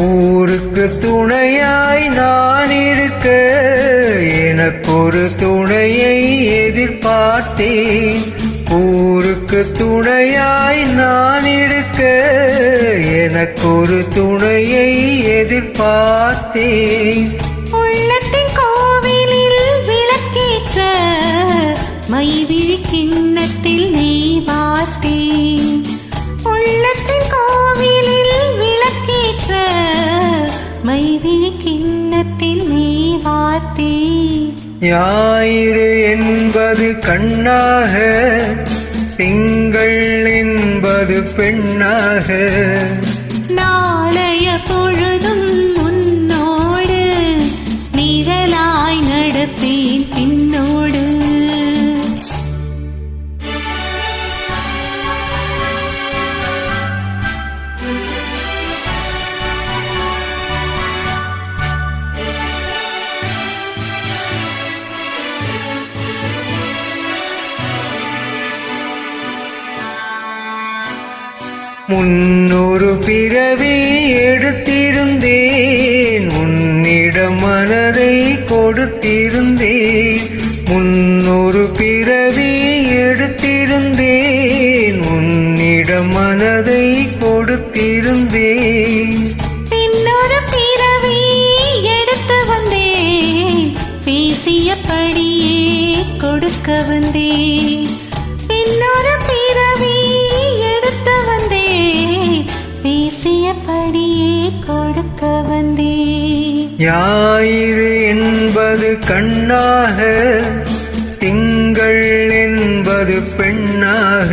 ஊருக்கு துணையாய் நான் இருக்க எனக்கொரு துணையை எதிர்பார்த்தேன். ஊருக்கு துணையாய் நான் இருக்க எனக்கொரு துணையை எதிர்பார்த்தேன். உள்ளத்தின் கோவிலில் விளக்கேற்ற மைவிழி கிண்ணத்தில் நீ பார்த்தேன் உள்ளத்தின் கோவிலில் மைவிழி கிண்ணத்தில் நெய் வார்த்தேன் ஞாயிறு என்பது கண்ணாக திங்கள் என்பது பெண்ணாக. நாளைய முன்னொரு பிறவி எடுத்திருந்தேன். உன்னிடம் மனதை கொடுத்திருந்தேன். முன்னொரு பிறவி எடுத்திருந்தேன். உன்னிடம் மனதை கொடுத்திருந்தேன். கொடுக்க வந்தேன். கொடுக்க வந்தேன் ஞாயிறு என்பது கண்ணாக திங்கள் என்பது பெண்ணாக.